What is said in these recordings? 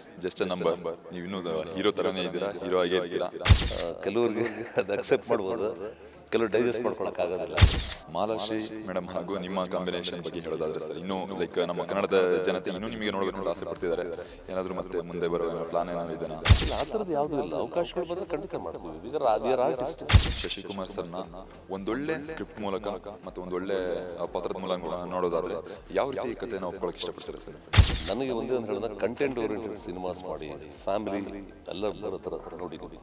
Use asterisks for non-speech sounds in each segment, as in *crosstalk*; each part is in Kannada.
ಈಸ್ ಜಸ್ಟ್ ಅ ನಂಬರ್ ನೀವು ಇನ್ನೂ ಹೀರೋ ಥರನೇ ಇದ್ದೀರಾ ಹೀರೋ ಆಗೇ ಇರ್ತೀರಾ ಕೆಲವ್ರಿಗೆ ಅದು ಅಕ್ಸೆಪ್ಟ್ ಮಾಡ್ಬೋದು. ಕೆಲವರು ಡೈಜೆಸ್ಟ್ ಮಾಡ್ಕೊಳಕ್ಕಾಗೋದಿಲ್ಲ ಮಾಲಾಶ್ರೀ ಮೇಡಮ್ ಹಾಗೂ ನಿಮ್ಮ ಕಾಂಬಿನೇಷನ್ ಬಗ್ಗೆ ಹೇಳೋದಾದ್ರೆ ಸರ್ ಇನ್ನೂ ಲೈಕ್ ನಮ್ಮ ಕನ್ನಡದ ಜನತೆ ಇನ್ನೂ ನಿಮಗೆ ನೋಡಬೇಕು ಅಂತ ಆಸೆ ಪಡ್ತಿದ್ದಾರೆ. ಏನಾದರೂ ಮತ್ತೆ ಮುಂದೆ ಬರೋ ಪ್ಲಾನ್ ಏನಾದ್ರು ಇಲ್ಲ ಆ ಥರದ್ದು ಯಾವುದೂ ಇಲ್ಲ. ಅವಕಾಶಗಳು ಬಂದರೆ ಖಂಡಿತ ಮಾಡ್ತೀವಿ. ಶಶಿಕುಮಾರ್ ಸರ್ನ ಒಂದೊಳ್ಳೆ ಸ್ಕ್ರಿಪ್ಟ್ ಮೂಲಕ ಮತ್ತು ಒಂದೊಳ್ಳೆ ಪಾತ್ರದ ಮೂಲಕ ನೋಡೋದಾದ್ರೆ ಯಾವ ರೀತಿ ಕಥೆನ ಒಪ್ಕೊಳ್ಳೋಕೆ ಇಷ್ಟಪಡ್ತಾರೆ ಸರ್? ನನಗೆ ಒಂದೇ ಒಂದು ಹೇಳಿದ್ರೆ ಕಂಟೆಂಟ್ ಓರಿಯೆಂಟೆಡ್ ಸಿನಿಮಾಸ್ ಮಾಡಿ ಫ್ಯಾಮಿಲಿ ಎಲ್ಲರ ನೋಡಿ ನೋಡಿ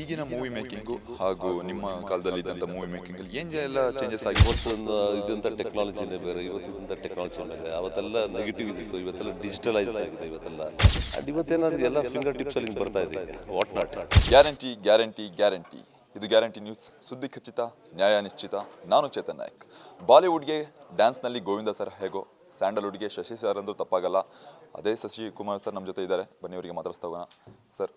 ಈಗಿನ ಮೂವಿ ಮೇಕಿಂಗು ಹಾಗೂ ನಿಮ್ಮ ಕಾಲದಲ್ಲಿ ಇದ್ದಂಥ ಮೂವಿ ಮೇಕಿಂಗ್ ಅಲ್ಲಿ ಏನ್ ಎಲ್ಲ ಚೇಂಜಸ್ ಆಗಿ ಇವತ್ತೊಂದು ಇದಂಥ ಟೆಕ್ನಾಲಜಿನೇ ಬೇರೆ? ಇವತ್ತಿದಂಥ ಟೆಕ್ನಾಲಜಿ ಬೇರೆ ಅವತ್ತೆಲ್ಲ ನೆಗೆಟಿವ್ ಇತ್ತು ಇವತ್ತೆಲ್ಲ ಡಿಜಿಟಲೈಸ್ ಆಗಿದೆ ಇವತ್ತೆಲ್ಲ. ಅಂಡ್ ಇವತ್ತೇನಾದ್ರು ಎಲ್ಲ ಫಿಂಗರ್ ಟಿಪ್ಸ್ ಅಲ್ಲಿ ಬರ್ತಾ ಇದೆ what not guarantee guarantee guarantee ಇದು ಗ್ಯಾರಂಟಿ ನ್ಯೂಸ್ ಸುದ್ದಿ ಖಚಿತ ನ್ಯಾಯ ನಿಶ್ಚಿತ. ನಾನು ಚೇತನ್ ನಾಯಕ್. ಬಾಲಿವುಡ್ಗೆ ಡ್ಯಾನ್ಸ್ನಲ್ಲಿ ಗೋವಿಂದ ಸರ್ ಹೇಗೋ? ಸ್ಯಾಂಡಲ್ವುಡ್ಗೆ ಶಶಿ ಸರ್ ಅಂದ್ರೂ ತಪ್ಪಾಗಲ್ಲ. ಅದೇ ಶಶಿ ಕುಮಾರ್ ಸರ್ ನಮ್ಮ ಜೊತೆ ಇದ್ದಾರೆ. ಬನ್ನಿ ಅವರಿಗೆ ಮಾತಾಡಿಸ್ತಾ ಹೋಗೋಣ. ಸರ್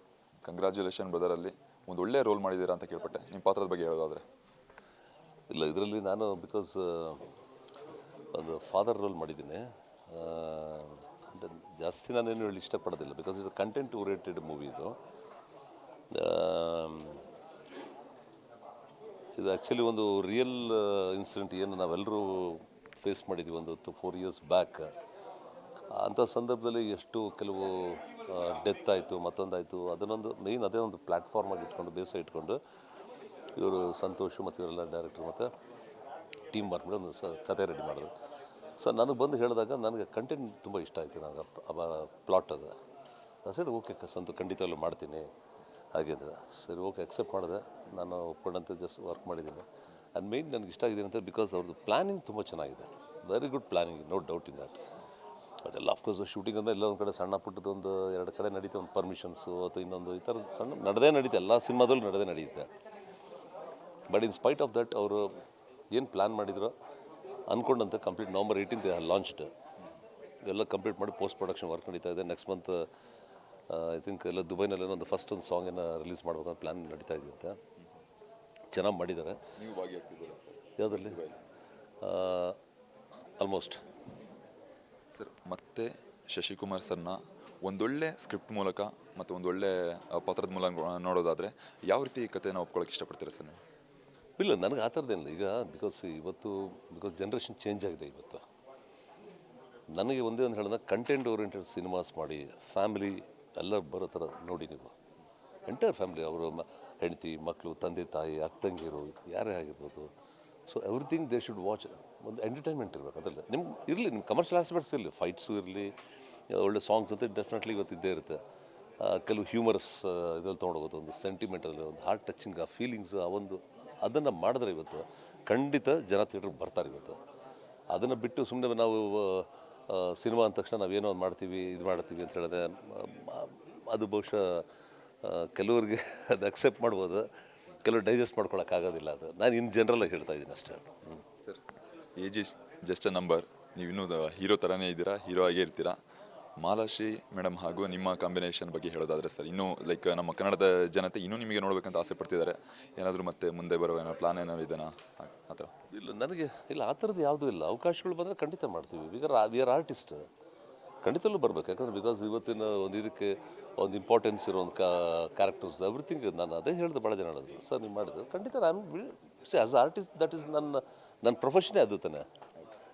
ಕಂಗ್ರ್ಯಾಚುಲೇಷನ್ ಬ್ರದರಲ್ಲಿ ಒಂದು ಒಳ್ಳೆ ರೋಲ್ ಮಾಡಿದ್ದೀರಾ ಅಂತ ಕೇಳ್ಪಟ್ಟೆ. ನಿಮ್ಮ ಪಾತ್ರದ ಬಗ್ಗೆ ಹೇಳೋದಾದ್ರೆ. ಇಲ್ಲ, ಇದರಲ್ಲಿ ನಾನು ಬಿಕಾಸ್ ಒಂದು ಫಾದರ್ ರೋಲ್ ಮಾಡಿದ್ದೀನಿ. ಜಾಸ್ತಿ ನಾನೇನು ಹೇಳಿ ಇಷ್ಟಪಡೋದಿಲ್ಲ. ಬಿಕಾಸ್ ಇದು ಕಂಟೆಂಟ್ ಓರಿಯೆಂಟೆಡ್ ಮೂವಿ ಇದು. ಇದು ಆ್ಯಕ್ಚುಲಿ ಒಂದು ರಿಯಲ್ ಇನ್ಸಿಡೆಂಟ್ ಏನು ನಾವೆಲ್ಲರೂ ಫೇಸ್ ಮಾಡಿದ್ದೀವಿ ಒಂದು ಫೋರ್ ಇಯರ್ಸ್ ಬ್ಯಾಕ್ ಅಂಥ ಸಂದರ್ಭದಲ್ಲಿ ಎಷ್ಟು ಕೆಲವು ಡೆತ್ ಆಯಿತು, ಮತ್ತೊಂದಾಯಿತು, ಅದನ್ನೊಂದು ಮೇಯ್ನ್ ಅದೇ ಒಂದು ಪ್ಲ್ಯಾಟ್ಫಾರ್ಮಾಗಿ ಇಟ್ಕೊಂಡು ಬೇಸ ಇಟ್ಕೊಂಡು ಇವರು ಸಂತೋಷ್ ಮತ್ತು ಇವರೆಲ್ಲ ಡೈರೆಕ್ಟರ್ ಮತ್ತು ಟೀಮ್ ಮಾಡಿಬಿಟ್ಟು ಮಾಡಿ ಒಂದು ಸ ಕತೆ ರೆಡಿ ಮಾಡಿದ್ರು. ಸೊ ನನಗೆ ಬಂದು ಹೇಳಿದಾಗ ನನಗೆ ಕಂಟೆಂಟ್ ತುಂಬ ಇಷ್ಟ ಆಯಿತು ನನಗೆ ಪ್ಲಾಟ್ ಅದು. ಸರಿ ಓಕೆ ಸಂತು ಖಂಡಿತವಾಗ್ಲೂ ಮಾಡ್ತೀನಿ. ಹಾಗೆ ಅಂದರೆ ಸರಿ ಓಕೆ ಅಕ್ಸೆಪ್ಟ್ ಮಾಡಿದೆ. ನಾನು ಒಪ್ಕೊಂಡಂತೆ ಜಸ್ಟ್ ವರ್ಕ್ ಮಾಡಿದ್ದೀನಿ. ಆ್ಯಂಡ್ ಮೇಯ್ನ್ ನನಗೆ ಇಷ್ಟ ಆಗಿದೆ ಅಂತ ಬಿಕಾಸ್ ಅವ್ರದ್ದು ಪ್ಲ್ಯಾನಿಂಗ್ ತುಂಬ ಚೆನ್ನಾಗಿದೆ. Very good planning no doubt in that ಅದೆಲ್ಲ ಅಫ್ಕೋರ್ಸ್ ಶೂಟಿಂಗ್ ಅಂದರೆ ಎಲ್ಲ ಒಂದು ಕಡೆ ಸಣ್ಣ ಪುಟ್ಟದ್ದು ಎರಡು ಕಡೆ ನಡೀತೆ, ಒಂದು ಪರ್ಮಿಷನ್ಸು ಅಥವಾ ಇನ್ನೊಂದು ಈ ಥರ ಸಣ್ಣ ನಡೆದೇ ನಡೀತೆ. ಎಲ್ಲ ಸಿನಿಮಾದಲ್ಲೂ ನಡೆದೇ ನಡೆಯುತ್ತೆ but in spite of that ಅವರು ಏನು ಪ್ಲ್ಯಾನ್ ಮಾಡಿದ್ರು? ಅಂದ್ಕೊಂಡಂತೆ ಕಂಪ್ಲೀಟ್ ನವಂಬರ್ ಏಯ್ಟೀನ್ತ್ ಲಾಂಚ್ಡ್ ಎಲ್ಲ ಕಂಪ್ಲೀಟ್ ಮಾಡಿ ಪೋಸ್ಟ್ ಪ್ರೊಡಕ್ಷನ್ ವರ್ಕ್ ನಡೀತಾ ಇದೆ. ನೆಕ್ಸ್ಟ್ ಮಂತ್ ಐ ಥಿಂಕ್ ಎಲ್ಲ ದುಬೈನಲ್ಲಿ ಒಂದು ಫಸ್ಟ್ ಒಂದು ಸಾಂಗನ್ನು ರಿಲೀಸ್ ಮಾಡ್ಬೇಕಂತ ಪ್ಲ್ಯಾನ್ ನಡೀತಾ ಇದೆಯಂತೆ. ಚೆನ್ನಾಗಿ ಮಾಡಿದ್ದಾರೆ. ಯಾವುದರಲ್ಲಿ? ಆಲ್ಮೋಸ್ಟ್ ಸರ್ ಮತ್ತೆ ಶಶಿಕುಮಾರ್ ಸರ್ನ ಒಂದೊಳ್ಳೆ ಸ್ಕ್ರಿಪ್ಟ್ ಮೂಲಕ ಮತ್ತು ಒಂದೊಳ್ಳೆ ಪಾತ್ರದ ಮೂಲಕ ನೋಡೋದಾದರೆ ಯಾವ ರೀತಿ ಕಥೆನ ಒಪ್ಕೊಳ್ಳೋಕೆ ಇಷ್ಟಪಡ್ತೀರಾ ಸರ್ ನೀವು? ಇಲ್ಲ, ನನಗೆ ಆ ಥರದ್ದೇನಿಲ್ಲ ಈಗ ಬಿಕಾಸ್ ಇವತ್ತು ಬಿಕಾಸ್ ಜನ್ರೇಷನ್ ಚೇಂಜ್ ಆಗಿದೆ ಇವತ್ತು. ನನಗೆ ಒಂದೇ ಒಂದು ಹೇಳಿದ್ರೆ ಕಂಟೆಂಟ್ ಓರಿಯೆಂಟೆಡ್ ಸಿನಿಮಾಸ್ ಮಾಡಿ ಫ್ಯಾಮಿಲಿ ಎಲ್ಲ ಬರೋ ಥರ ನೋಡಿ ನೀವು. ಎಂಟೈರ್ ಫ್ಯಾಮಿಲಿ ಅವರು ಹೆಂಡತಿ ಮಕ್ಕಳು ತಂದೆ, ತಾಯಿ ಅಕ್ಕಂಗಿರು ಯಾರೇ ಆಗಿರ್ಬೋದು. So everything they should watch ಒಂದು ಎಂಟರ್ಟೈನ್ಮೆಂಟ್ ಇರಬೇಕು ಅದರಲ್ಲಿ. ನಿಮ್ಗೆ ಇರಲಿ ನಿಮ್ಮ ಕಮರ್ಷಿಯಲ್ ಆಸ್ಪೆಕ್ಟ್ಸ್ ಇರಲಿ ಫೈಟ್ಸು ಇರಲಿ, ಒಳ್ಳೆ ಸಾಂಗ್ಸ್ ಅಂತ ಡೆಫಿನೆಟ್ಲಿ ಇವತ್ತು ಇದ್ದೇ ಇರುತ್ತೆ. ಕೆಲವು ಹ್ಯೂಮರಸ್ ಇದ್ರಲ್ಲಿ ತೊಗೊಂಡೋಗೋದು ಒಂದು ಸೆಂಟಿಮೆಂಟಲ್ಲಿ ಒಂದು ಹಾರ್ಟ್ ಟಚಿಂಗ್ ಆ ಫೀಲಿಂಗ್ಸ್ ಆ ಒಂದು ಅದನ್ನು ಮಾಡಿದ್ರೆ ಇವತ್ತು ಖಂಡಿತ ಜನ ಥಿಯೇಟ್ರಿಗೆ ಬರ್ತಾರೆ ಇವತ್ತು. ಅದನ್ನು ಬಿಟ್ಟು ಸುಮ್ಮನೆ ನಾವು ಸಿನಿಮಾ ಅಂದ ತಕ್ಷಣ ನಾವೇನೋ ಒಂದು ಮಾಡ್ತೀವಿ, ಇದು ಮಾಡ್ತೀವಿ ಅಂತ ಹೇಳಿದ್ರೆ ಅದು ಬಹುಶಃ ಕೆಲವ್ರಿಗೆ *laughs* ಅದು ಅಕ್ಸೆಪ್ಟ್ ಮಾಡ್ಬೋದು. ಕೆಲವರು ಡೈಜೆಸ್ಟ್ ಮಾಡ್ಕೊಳಕ್ಕಾಗೋದಿಲ್ಲ ಅದು. ನಾನು ಇನ್ ಜನರಲಾಗಿ ಹೇಳ್ತಾ ಇದ್ದೀನಿ ಅಷ್ಟೇ. Sir age is just a number ನೀವು ಇನ್ನೂ ಹೀರೋ ಥರನೇ ಇದ್ದೀರಾ, ಹೀರೋ ಆಗೇ ಇರ್ತೀರಾ? ಮಾಲಾಶ್ರೀ ಮೇಡಮ್ ಹಾಗೂ ನಿಮ್ಮ ಕಾಂಬಿನೇಷನ್ ಬಗ್ಗೆ ಹೇಳೋದಾದರೆ ಸರ್, ಇನ್ನೂ ಲೈಕ್ ನಮ್ಮ ಕನ್ನಡದ ಜನತೆ ಇನ್ನೂ ನಿಮಗೆ ನೋಡಬೇಕಂತ ಆಸೆ ಪಡ್ತಿದ್ದಾರೆ. ಏನಾದರೂ ಮತ್ತೆ ಮುಂದೆ ಬರೋ ಏನೋ ಪ್ಲಾನ್ ಏನಾದ್ರು ಇದೆನಾ? ಆ- ಥರ. ಇಲ್ಲ, ನನಗೆ, ಇಲ್ಲ, ಆ ಥರದ್ದು ಯಾವುದೂ ಇಲ್ಲ. ಅವಕಾಶಗಳು ಬಂದರೆ ಖಂಡಿತ ಮಾಡ್ತೀವಿ. ಈಗ ವಿ ಆರ್ ಆರ್ಟಿಸ್ಟ್ ಖಂಡಿತಲ್ಲೂ ಬರಬೇಕು. ಯಾಕಂದ್ರೆ ಬಿಕಾಸ್ ಇವತ್ತಿನ ಒಂದು ಇದಕ್ಕೆ ಒಂದು ಇಂಪಾರ್ಟೆನ್ಸ್ ಇರೋ ಒಂದು ಕ್ಯಾರೆಕ್ಟರ್ಸ್ ಎವ್ರಿಥಿಂಗ್ ನಾನು ಅದೇ ಹೇಳಿದೆ ಭಾಳ ಜನ ಹೇಳಿದ್ರು. ಸರ್ ನೀವು ಮಾಡಿದ್ರು ಖಂಡಿತ ನಾನು see as artist that is ನನ್ನ ನನ್ನ ಪ್ರೊಫೆಷನೇ ಅದು ತಾನೆ.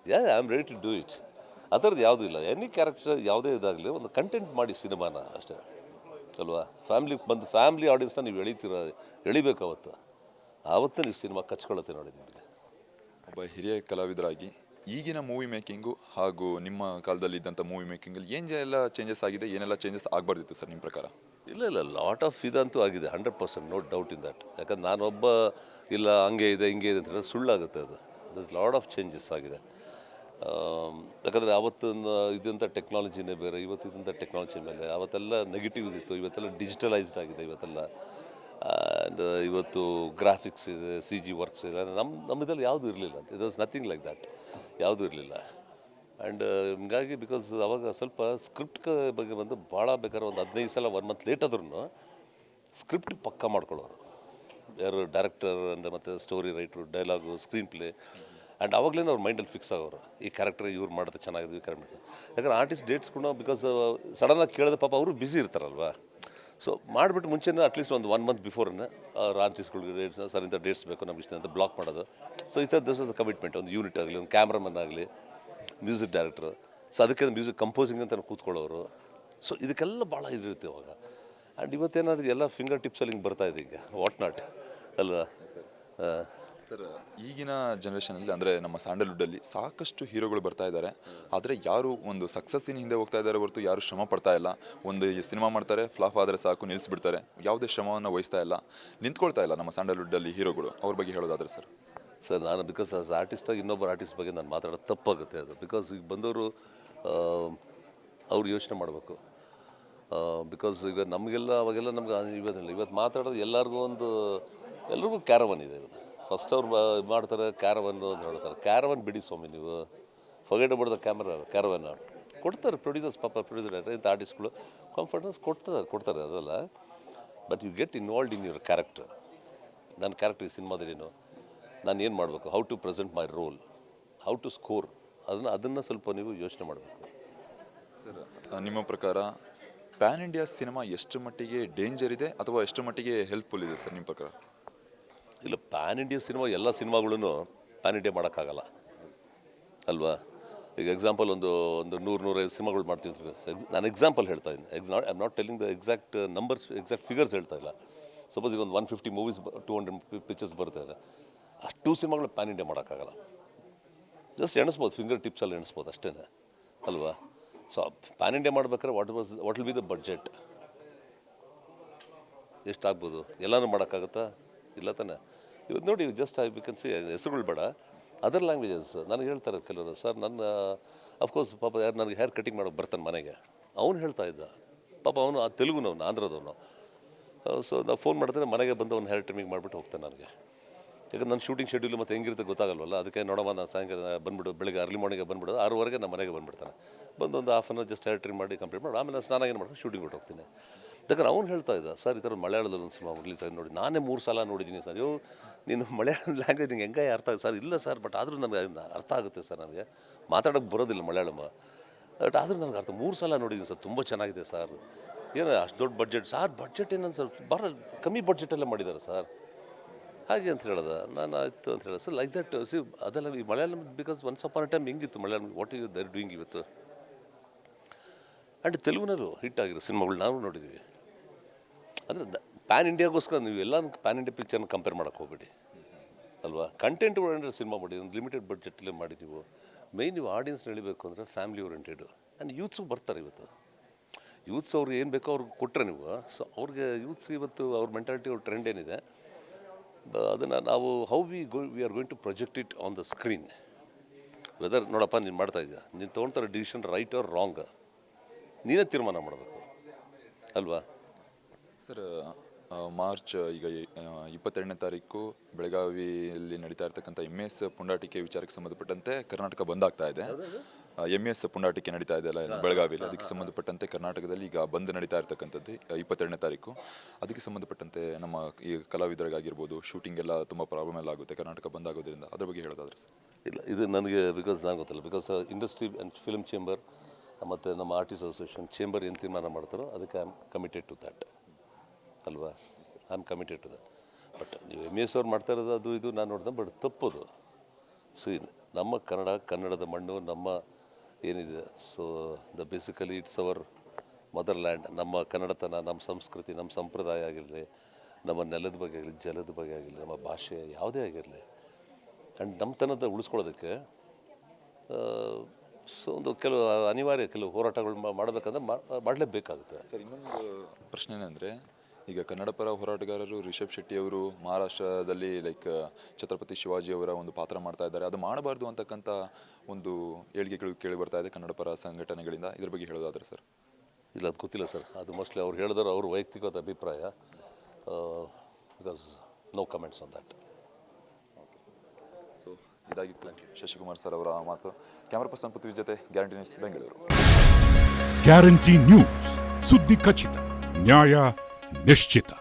Yeah I am ready to do it ಆ ಥರದ್ದು ಯಾವುದೂ ಇಲ್ಲ. ಎನಿ ಕ್ಯಾರೆಕ್ಟರ್ ಯಾವುದೇ ಇದಾಗಲಿ ಒಂದು ಕಂಟೆಂಟ್ ಮಾಡಿ ಸಿನಿಮಾನ ಅಷ್ಟೇ. ಅಲ್ವಾ? ಫ್ಯಾಮ್ಲಿ ಬಂದು ಫ್ಯಾಮ್ಲಿ ಆಡಿಯನ್ಸ್ನ ನೀವು ಎಳಿತೀರ ಎಳಿಬೇಕು ಅವತ್ತು. ಆವತ್ತು ನೀವು ಸಿನಿಮಾ ಕಚ್ಕೊಳ್ಳುತ್ತೆ ನೋಡಿ ನಿಮಗೆ. ಒಬ್ಬ ಹಿರಿಯ ಕಲಾವಿದರಾಗಿ ಈಗಿನ ಮೂವಿ ಮೇಕಿಂಗು ಹಾಗೂ ನಿಮ್ಮ ಕಾಲದಲ್ಲಿ ಇದ್ದಂಥ ಮೂವಿ ಮೇಕಿಂಗಲ್ಲಿ ಏನು ಎಲ್ಲ ಚೇಂಜಸ್ ಆಗಿದೆ ಏನೆಲ್ಲ ಚೇಂಜಸ್ ಆಗಬಾರ್ದಿತ್ತು ಸರ್ ನಿಮ್ಮ ಪ್ರಕಾರ? ಇಲ್ಲ ಇಲ್ಲ ಲಾಟ್ ಆಫ್ ಇದಂತೂ ಆಗಿದೆ hundred percent no doubt in that ಯಾಕಂದ್ರೆ ನಾನೊಬ್ಬ ಇಲ್ಲ ಹಂಗೆ ಇದೆ ಹಿಂಗೆ ಇದೆ ಅಂತ ಹೇಳಿದ್ರೆ ಸುಳ್ಳಾಗುತ್ತೆ ಅದು. ಲಾಟ್ ಆಫ್ ಚೇಂಜಸ್ ಆಗಿದೆ. ಯಾಕಂದರೆ ಆವತ್ತಿನ ಇದ್ದಂಥ ಟೆಕ್ನಾಲಜಿನೇ ಬೇರೆ ಇವತ್ತು ಇದ್ದಂಥ ಟೆಕ್ನಾಲಜಿ ಮೇಲೆ ಅವತ್ತೆಲ್ಲ ನೆಗೆಟಿವ್ ಇತ್ತು ಇವತ್ತೆಲ್ಲ ಡಿಜಿಟಲೈಸ್ಡ್ ಆಗಿದೆ, ಇವತ್ತೆಲ್ಲ. ಆ್ಯಂಡ್ ಇವತ್ತು ಗ್ರಾಫಿಕ್ಸ್ ಇದೆ ಸಿ ಜಿ ವರ್ಕ್ಸ್ ಇದೆ ನಮ್ಮ ಇದರಲ್ಲಿ ಯಾವುದೂ ಇರಲಿಲ್ಲ it was nothing like that ಯಾವುದೂ ಇರಲಿಲ್ಲ. ಆ್ಯಂಡ್ ಹಿಂಗಾಗಿ ಬಿಕಾಸ್ ಅವಾಗ ಸ್ವಲ್ಪ ಸ್ಕ್ರಿಪ್ಟ್ ಬಗ್ಗೆ ಬಂದು ಭಾಳ ಬೇಕಾದ್ರೆ ಒಂದು ಹದಿನೈದು ಸಲ ಒನ್ ಮಂತ್ ಲೇಟ್ ಆದ್ರೂ ಸ್ಕ್ರಿಪ್ಟ್ ಪಕ್ಕ ಮಾಡ್ಕೊಳ್ಳೋರು. ಯಾರು ಡೈರೆಕ್ಟರ್ ಆ್ಯಂಡ್ ಮತ್ತು story writer dialogue screen play and ಆವಾಗಲೇ ಅವ್ರ ಮೈಂಡಲ್ಲಿ ಫಿಕ್ಸ್ ಆಗೋರು. ಈ ಕ್ಯಾರೆಕ್ಟರ್ ಇವ್ರು ಮಾಡಿದ್ರೆ ಚೆನ್ನಾಗಿದೆ ಈ ಕ್ಯಾರೆಕ್ಟರ್ ಯಾಕಂದ್ರೆ ಆರ್ಟಿಸ್ಟ್ ಡೇಟ್ಸ್ ಕೂಡ ಬಿಕಾಸ್ ಸಡನ್ನಾಗಿ ಕೇಳಿದ್ರೆ ಪಾಪ ಅವರು ಬ್ಯುಸಿ ಇರ್ತಾರಲ್ವ. ಸೊ ಮಾಡಿಬಿಟ್ಟು ಮುಂಚೆನೇ ಅಟ್ಲೀಸ್ಟ್ ಒಂದು ಒನ್ ಮಂತ್ ಬಿಫೋರ್ನೇ ಅವ್ರ ಆರ್ಟಿಸ್ಟ್ಗಳಿಗೆ ಡೇಟ್ಸ್ ಸರ್ ಇಂಥ ಡೇಟ್ಸ್ ಬೇಕು ನಮ್ಗೆ ಇಷ್ಟ ಅಂತ ಬ್ಲಾಕ್ ಮಾಡೋದು. ಸೊ ಈ ಥರ ದಿವಸ ಕಮಿಟ್ಮೆಂಟ್ ಒಂದು ಯೂನಿಟ್ ಆಗಲಿ ಒಂದು ಕ್ಯಾಮ್ರಾಮನ್ ಆಗಲಿ ಮ್ಯೂಸಿಕ್ ಡೈರೆಕ್ಟ್ರು ಸೊ ಅದಕ್ಕೆ ಮ್ಯೂಸಿಕ್ ಕಂಪೋಸಿಂಗ್ ಅಂತ ಕೂತ್ಕೊಳ್ಳೋರು. ಸೊ ಇದಕ್ಕೆಲ್ಲ ಭಾಳ ಇದಿರುತ್ತೆ ಇವಾಗ. ಆ್ಯಂಡ್ ಇವತ್ತೇನಾದ್ರೂ ಎಲ್ಲ ಫಿಂಗರ್ ಟಿಪ್ಸಲ್ಲಿ ಹಿಂಗೆ ಬರ್ತಾ ಇದೆ ಈಗ? ವಾಟ್ ನಾಟ್ ಅಲ್ವಾ? ಸರ್, ಈಗಿನ ಜನರೇಷನಲ್ಲಿ ಅಂದರೆ ನಮ್ಮ ಸ್ಯಾಂಡಲ್ವುಡ್ಡಲ್ಲಿ ಸಾಕಷ್ಟು ಹೀರೋಗಳು ಬರ್ತಾ ಇದ್ದಾರೆ. ಆದರೆ ಯಾರು ಒಂದು ಸಕ್ಸಸ್ಸಿನ ಹಿಂದೆ ಹೋಗ್ತಾ ಇದ್ದಾರೆ ಹೊರತು ಯಾರು ಶ್ರಮ ಪಡ್ತಾ ಇಲ್ಲ. ಒಂದು ಸಿನಿಮಾ ಮಾಡ್ತಾರೆ ಫ್ಲಾಫ್ ಆದರೆ ಸಾಕು ನಿಲ್ಲಿಸ್ಬಿಡ್ತಾರೆ ಯಾವುದೇ ಶ್ರಮವನ್ನು ವಹಿಸ್ತಾ ಇಲ್ಲ. ನಿಂತ್ಕೊಳ್ತಾ ಇಲ್ಲ ನಮ್ಮ ಸ್ಯಾಂಡಲ್ವುಡ್ಡಲ್ಲಿ ಹೀರೋಗಳು. ಅವ್ರ ಬಗ್ಗೆ ಹೇಳೋದಾದ್ರೆ ಸರ್. ಸರ್, ನಾನು ಬಿಕಾಸ್ ಆಸ್ ಆರ್ಟಿಸ್ಟಾಗಿ ಇನ್ನೊಬ್ಬರು ಆರ್ಟಿಸ್ಟ್ ಬಗ್ಗೆ ನಾನು ಮಾತಾಡೋದು ತಪ್ಪಾಗುತ್ತೆ ಅದು. ಬಿಕಾಸ್ ಈಗ ಬಂದವರು ಅವ್ರು ಯೋಚನೆ ಮಾಡಬೇಕು. ಬಿಕಾಸ್ ಈಗ ನಮಗೆಲ್ಲ, ಅವಾಗೆಲ್ಲ ನಮ್ಗೆ ಇವತ್ತಿಲ್ಲ ಇವತ್ತು ಮಾತಾಡೋದು ಎಲ್ಲರಿಗೂ ಒಂದು, ಎಲ್ರಿಗೂ ಕ್ಯಾರವನ್ ಇದೆ ಇವತ್ತು ಫಸ್ಟ್ ಅವ್ರು ಬ ಮಾಡ್ತಾರೆ ಕ್ಯಾರವನ್ನು ಅಂತ ಹೇಳ್ತಾರೆ ಕ್ಯಾರವನ್ ಬಿಡಿ ಸ್ವಾಮಿ ನೀವು. ಫೊಗೆಟ್ ಬಿಡ್ತಾರೆ ಕ್ಯಾಮ್ರಾ ಕ್ಯಾರವನ್ ಕೊಡ್ತಾರೆ ಪ್ರೊಡ್ಯೂಸರ್ಸ್ ಪಾಪ ಪ್ರೊಡ್ಯೂಸರ್ ಇಂಥ ಆರ್ಟಿಸ್ಟ್ಗಳು ಕಂಫರ್ಟನ್ಸ್ ಕೊಡ್ತಾರೆ ಕೊಡ್ತಾರೆ ಅದಲ್ಲ. But you get involved in your character ನನ್ನ ಕ್ಯಾರೆಕ್ಟರ್ ಈ ಸಿನಿಮಾದಲ್ಲೇನು ನಾನು ಏನು ಮಾಡಬೇಕು? How to present my role how to score ಅದನ್ನು ಅದನ್ನು ಸ್ವಲ್ಪ ನೀವು ಯೋಚನೆ ಮಾಡಬೇಕು. ಸರ್ ನಿಮ್ಮ ಪ್ರಕಾರ ಪ್ಯಾನ್ ಇಂಡಿಯಾ ಸಿನಿಮಾ ಎಷ್ಟು ಮಟ್ಟಿಗೆ ಡೇಂಜರ್ ಇದೆ ಅಥವಾ ಎಷ್ಟು ಮಟ್ಟಿಗೆ ಹೆಲ್ಪ್ಫುಲ್ ಇದೆ ಸರ್, ನಿಮ್ಮ ಪ್ರಕಾರ? ಇಲ್ಲ ಪ್ಯಾನ್ ಇಂಡಿಯಾ ಸಿನಿಮಾ ಎಲ್ಲ ಸಿನಿಮಾಗಳೂ ಪ್ಯಾನ್ ಇಂಡಿಯಾ ಮಾಡೋಕ್ಕಾಗಲ್ಲ. ಅಲ್ವಾ? ಈಗ ಎಕ್ಸಾಂಪಲ್ ಒಂದು ಒಂದು ನೂರು ನೂರೈದು ಸಿನಿಮಾಗಳು ಮಾಡ್ತಿದ್ರು. ನಾನು ಎಕ್ಸಾಂಪಲ್ ಹೇಳ್ತಾ ಇದ್ದೀನಿ ex not I am not telling the exact numbers exact figures ಹೇಳ್ತಾ ಇಲ್ಲ. ಸಪೋಸ್ ಈಗ ಒಂದು one fifty movies two hundred pictures ಬರ್ತಾರೆ ಅಷ್ಟು ಸಿನಿಮಾಗಳು ಪ್ಯಾನ್ ಇಂಡಿಯಾ ಮಾಡೋಕ್ಕಾಗಲ್ಲ. ಜಸ್ಟ್ ಎಣಿಸ್ಬೋದು ಫಿಂಗರ್ ಟಿಪ್ಸಲ್ಲಿ ಎಣಿಸ್ಬೋದು ಅಷ್ಟೇ ಅಲ್ವಾ? ಸೊ ಪ್ಯಾನ್ ಇಂಡಿಯಾ ಮಾಡ್ಬೇಕಾದ್ರೆ what was what will be the budget ಎಷ್ಟಾಗ್ಬೋದು? ಎಲ್ಲನೂ ಮಾಡೋಕ್ಕಾಗತ್ತಾ? ಇಲ್ಲ ತಾನೆ? ಇವತ್ತು ನೋಡಿ ಜಸ್ಟ್ ಐ ಸಿ, ಹೆಸರುಗಳು ಬೇಡ. ಅದರ್ ಲ್ಯಾಂಗ್ವೇಜಸ್ ನನಗೆ ಹೇಳ್ತಾರೆ ಕೆಲವರು, ಸರ್, ನನ್ನ ಅಫ್ಕೋರ್ಸ್ ಪಾಪ ಯಾರು, ನನಗೆ ಹೇರ್ ಕಟಿಂಗ್ ಮಾಡೋಕೆ ಬರ್ತಾನೆ ಮನೆಗೆ. ಅವ್ನು ಹೇಳ್ತಾ ಇದ್ದ. ಪಾಪ ಅವನು ಆ ತೆಲುಗುನವನು, ಆಂಧ್ರದವನು. ಸೊ ನಾವು ಫೋನ್ ಮಾಡಿದ್ರೆ ಮನೆಗೆ ಬಂದು ಅವ್ನು ಹೇರ್ ಟ್ರಿಮಿಂಗ್ ಮಾಡಿಬಿಟ್ಟು ಹೋಗ್ತಾನೆ ನನಗೆ. ಯಾಕಂದ್ರೆ ನನ್ನ ಶೂಟಿಂಗ್ ಶೆಡ್ಯೂಲ್ ಮತ್ತು ಹೆಂಗಿರುತ್ತೆ ಗೊತ್ತಾಗಲ್ವಲ್ಲ, ಅದಕ್ಕೆ ನೋಡಮ್ಮ ನಾನು ಸಾಯಂಕಾಲ ಬಂದ್ಬಿಡು, ಬೆಳಗ್ಗೆ ಅರ್ಲಿ ಮಾರ್ನಿಂಗ್ ಬಂದುಬಿಡೋದು ಆರೂವರೆಗೆ ನಮ್ಮ ಮನೆಗೆ ಬಂದುಬಿಡ್ತಾನೆ. ಬಂದು ಒಂದು half an hour just hair trim ಮಾಡಿ ಕಂಪ್ಲೀಟ್ ಮಾಡಿ, ಆಮೇಲೆ ಸ್ನಾನ ಏನು ಮಾಡ್ಕೊಂಡು ಶೂಟಿಂಗ್ ಕೊಟ್ಟು ಹೋಗ್ತೀನಿ. ಯಾಕಂದ್ರೆ ಅವ್ನು ಹೇಳ್ತಾ ಇದ್ದ, ಸರ್, ಈ ಥರ ಮಲಯಾಳದಲ್ಲಿ ಒಂದು ಸಿನಿಮಾ ರಿಲೀಸ್ ಆಗಿ ನೋಡಿ, ನಾನೇ ಮೂರು ಸಲ ನೋಡಿದ್ದೀನಿ ಸರ್ ಯೋ ನೀನು *laughs* ಮಲಯಾಳಂ ಲ್ಯಾಂಗ್ವೇಜ್ ನಿಂಗೆ ಹೆಂಗೆ ಅರ್ಥ ಆಗುತ್ತೆ ಸರ್, ಇಲ್ಲ ಸರ್ ಬಟ್ ಆದರೂ ನನಗೆ ಅರ್ಥ ಆಗುತ್ತೆ ಸರ್ ನನಗೆ ಮಾತಾಡೋಕ್ಕೆ ಬರೋದಿಲ್ಲ ಮಲಯಾಳಮ ಬಟ್ ಆದರೂ ನನಗೆ ಅರ್ಥ, ಮೂರು ಸಲ ನೋಡಿದ್ದೀನಿ ಸರ್, ತುಂಬ ಚೆನ್ನಾಗಿದೆ ಸರ್, ಏನು ಅಷ್ಟು ದೊಡ್ಡ ಬಡ್ಜೆಟ್ ಸರ್ ಬಡ್ಜೆಟ್ ಏನಂತ ಸರ್ ಭಾಳ ಕಮ್ಮಿ ಬಡ್ಜೆಟಲ್ಲೇ ಮಾಡಿದ್ದಾರೆ ಸರ್, ಹಾಗೆ ಅಂತ ಹೇಳೋದ, ನಾನು ಆಯಿತು ಅಂತ ಹೇಳೋದು, ಸರ್ ಲೈಕ್ ದಟ್ ಸಿ ಅದೆಲ್ಲ ಈ Malayalam because once upon time ಹೆಂಗಿತ್ತು Malayalam what you there doing ಇವತ್ತು? ಆ್ಯಂಡ್ ತೆಲುಗುನಲ್ಲೂ ಹಿಟ್ ಆಗಿರೋ ಸಿನಿಮಾಗಳು ನಾವು ನೋಡಿದ್ದೀವಿ ಅಂದರೆ ಪ್ಯಾನ್ ಇಂಡಿಯಾಗೋಸ್ಕರ ನೀವು ಎಲ್ಲ ಪ್ಯಾನ್ ಇಂಡಿಯಾ ಪಿಕ್ಚರ್ನ ಕಂಪೇರ್ ಮಾಡೋಕ್ಕೆ ಹೋಗ್ಬೇಡಿ. ಅಲ್ವಾ? ಕಂಟೆಂಟ್ ಓರಿಯೆಂಟೆಡ್ ಸಿನಿಮಾ ಮಾಡಿ, ಒಂದು ಲಿಮಿಟೆಡ್ ಬಡ್ಜೆಟಲ್ಲಿ ಮಾಡಿ ನೀವು. ನೀವು ಆಡಿಯನ್ಸ್ ಎಳಿಬೇಕು ಅಂದರೆ ಫ್ಯಾಮಿಲಿ ಓರಿಯೆಂಟೆಡು ಆ್ಯಂಡ್ ಯೂತ್ಸು ಬರ್ತಾರೆ ಇವತ್ತು. ಯೂತ್ಸ್ ಅವ್ರಿಗೆ ಏನು ಬೇಕೋ ಅವ್ರಿಗೆ ಕೊಟ್ಟರೆ ನೀವು. ಸೊ ಅವ್ರಿಗೆ ಯೂತ್ಸ್ ಇವತ್ತು ಅವ್ರ ಮೆಂಟಾಲಿಟಿ ಅವ್ರ ಟ್ರೆಂಡ್ ಏನಿದೆ ಅದನ್ನು ನಾವು how we go we are going to project it on the screen whether ನೋಡಪ್ಪ, ನೀನು ಮಾಡ್ತಾ ಇದೆಯಾ ನೀನು ತೊಗೊಳ್ತಾರೆ ಡಿಸಿಷನ್ ರೈಟ್ ಆರ್ ರಾಂಗ್ ನೀನೇ ತೀರ್ಮಾನ ಮಾಡಬೇಕು. ಅಲ್ವಾ? ಸರ್ ಮಾರ್ಚ್, ಈಗ ಇಪ್ಪತ್ತೆರಡನೇ ತಾರೀಕು ಬೆಳಗಾವಿಯಲ್ಲಿ ನಡೀತಾ ಇರ್ತಕ್ಕಂಥ ಎಂ ಎಸ್ ಪುಂಡಾಟಿಕೆ ವಿಚಾರಕ್ಕೆ ಸಂಬಂಧಪಟ್ಟಂತೆ ಕರ್ನಾಟಕ ಬಂದ್ ಆಗ್ತಾ ಇದೆ. ಎಂ ಎಸ್ ಪುಂಡಾಟಿಕೆ ನಡೀತಾ ಇದೆ ಅಲ್ಲ ಬೆಳಗಾವಿಯಲ್ಲಿ. ಅದಕ್ಕೆ ಸಂಬಂಧಪಟ್ಟಂತೆ ಕರ್ನಾಟಕದಲ್ಲಿ ಈಗ ಬಂದ್ ನಡೀತಾ ಇರ್ತಕ್ಕಂಥದ್ದು ಇಪ್ಪತ್ತೆರಡನೇ ತಾರೀಕು. ಅದಕ್ಕೆ ಸಂಬಂಧಪಟ್ಟಂತೆ ನಮ್ಮ ಈ ಕಲಾವಿದರಿಗಾಗಿರ್ಬೋದು ಶೂಟಿಂಗ್ ಎಲ್ಲ ತುಂಬ ಪ್ರಾಬ್ಲಮ್ ಎಲ್ಲ ಆಗುತ್ತೆ, ಕರ್ನಾಟಕ ಬಂದ್ ಆಗೋದ್ರಿಂದ. ಅದ್ರ ಬಗ್ಗೆ ಹೇಳೋದಾದ್ರೆ ಸರ್. ಇಲ್ಲ, ಇದು ನನಗೆ ಬಿಕಾಸ್ ನಂಗೆ ಗೊತ್ತಿಲ್ಲ. Because industry and film chamber ಮತ್ತು ನಮ್ಮ ಆರ್ಟಿಸ್ಟ್ ಅಸೋಸಿಯೇಷನ್ ಚೇಂಬರ್ ಏನು ತೀರ್ಮಾನ ಮಾಡ್ತಾರೋ, ಅದಕ್ಕೆ ಐ ಕಮಿಟೆಡ್ ಟು ದ್ಯಾಟ್ ಅಲ್ವಾ I am committed to that but ನೀವು ಎಂ ಎಸ್ ಅವ್ರು ಮಾಡ್ತಾ ಇರೋದು ಅದು ಇದು, ನಾನು ನೋಡ್ದೆ ಬಟ್ ತಪ್ಪದು. ಸೊ ನಮ್ಮ ಕನ್ನಡ, ಕನ್ನಡದ ಮಣ್ಣು, ನಮ್ಮ ಏನಿದೆ so the basically it's our mother land ನಮ್ಮ ಕನ್ನಡತನ, ನಮ್ಮ ಸಂಸ್ಕೃತಿ, ನಮ್ಮ ಸಂಪ್ರದಾಯ ಆಗಿರಲಿ, ನಮ್ಮ ನೆಲದ ಬಗ್ಗೆ ಆಗಲಿ ಜಲದ ಬಗ್ಗೆ ಆಗಿರಲಿ, ನಮ್ಮ ಭಾಷೆ ಯಾವುದೇ ಆಗಿರಲಿ. ಆ್ಯಂಡ್ ನಮ್ಮತನದ ಉಳಿಸ್ಕೊಳ್ಳೋದಕ್ಕೆ ಸೊ ಒಂದು ಕೆಲವು ಅನಿವಾರ್ಯ, ಕೆಲವು ಹೋರಾಟಗಳು ಮಾಡಬೇಕಂದ್ರೆ ಮಾಡಲೇಬೇಕಾಗುತ್ತೆ. ಸರ್, ಇನ್ನೊಂದು ಪ್ರಶ್ನೆ ಏನಂದರೆ ಈಗ ಕನ್ನಡ ಪರ ಹೋರಾಟಗಾರರು ರಿಷಬ್ ಶೆಟ್ಟಿ ಅವರು ಮಹಾರಾಷ್ಟ್ರದಲ್ಲಿ ಲೈಕ್ ಛತ್ರಪತಿ ಶಿವಾಜಿ ಅವರ ಒಂದು ಪಾತ್ರ ಮಾಡ್ತಾ ಇದ್ದಾರೆ. ಅದು ಮಾಡಬಾರ್ದು ಅಂತಕ್ಕಂಥ ಒಂದು ಏಳಿಗೆಗಳು ಕೇಳಿ ಬರ್ತಾ ಇದೆ ಕನ್ನಡ ಪರ ಸಂಘಟನೆಗಳಿಂದ. ಇದ್ರ ಬಗ್ಗೆ ಹೇಳೋದಾದ್ರೆ ಸರ್. ಇಲ್ಲ ಅದು ಗೊತ್ತಿಲ್ಲ ಸರ್. ಅದು ಮೋಸ್ಟ್ಲಿ ಅವ್ರು ಹೇಳಿದ್ರೆ ಅವ್ರ ವೈಯಕ್ತಿಕವಾದ ಅಭಿಪ್ರಾಯ. Because no comments on that so ಇದಾಗಿತ್ತು ಶಶಿಕುಮಾರ್ ಸರ್ ಅವರ ಮಾತು. ಕ್ಯಾಮರಾ ಪರ್ಸನ್ ಪೃಥ್ವಿ ಜೊತೆ guarantee news Bengaluru guarantee news ಸುದ್ದಿ ಖಚಿತ ನ್ಯಾಯ ನಿಶ್ಚಿತ